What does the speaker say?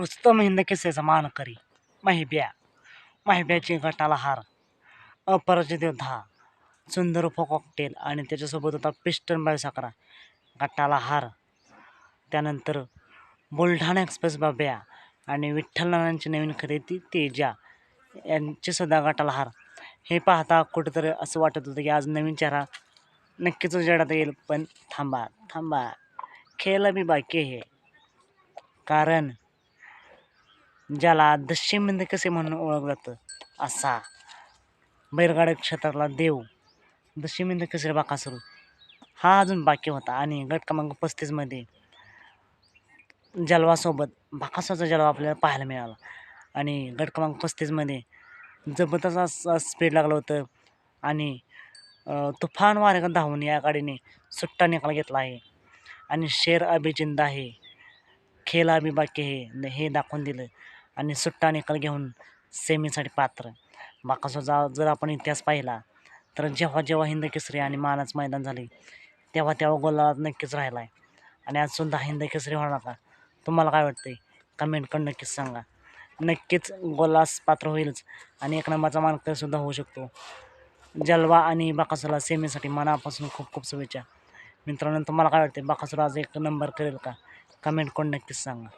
रुस्तम हिंद किस्सेचा मानकरी. महिब्या. महिब्याची गटाला हार. अपराजित योद्धा सुंदर फोकॉकटेल कॉकटेल आणि त्याच्यासोबत होता पिस्टन बाय साकरा गटाला हार. त्यानंतर बुलढाणा एक्सप्रेस बाब्या आणि विठ्ठलनारायणची नवीन खरेदी तेजा यांचे सुद्धा गटाला हार. हे पाहता कुठंतरी असं वाटत होतं की आज नवीन चेहरा नक्कीच उजेडात येईल पण थांबा थांबा. खेळलं बी बाकी आहे. कारण ज्याला दश्यमिंद कसे म्हणून ओळखलं जातं असा. बैलगाड्या क्षेत्रातला देव. दश्यमिंद कसे बाकासुरू हा अजून बाकी होता आणि गट क्रमांक पस्तीसमध्ये जलवासोबत बाकासुराचा जलवा आपल्याला पाहायला मिळाला. आणि गट क्रमांक पस्तीसमध्ये जबरदस्त स्पीड लागलं होतं आणि तुफान वारे धावून या गाडीने सुट्टा निकाल घेतला आहे. आणि शेर अभि जिंदा आहे. खेल अभि बाकी हे दाखवून दिलं. आणि सुट्टा निकाल घेऊन सेमीसाठी पात्र. बाकासोचा जर आपण इतिहास पाहिला तर जेव्हा जेव्हा हिंद केसरी आणि मानाच मैदान झाले तेव्हा तेव्हा गोला नक्कीच राहिला आहे आणि आजसुद्धा हिंद केसरी होणार का? तुम्हाला काय वाटते कमेंट करून नक्कीच सांगा. नक्कीच गोलास पात्र होईलच आणि एक नंबरचा मानकरीसुद्धा होऊ शकतो. जलवा आणि बाकासुरला सेमीसाठी मनापासून खूप खूप शुभेच्छा. मित्रांनो तुम्हाला काय वाटते बाकासूर आज एक नंबर करेल का? कमेंट करून नक्कीच सांगा.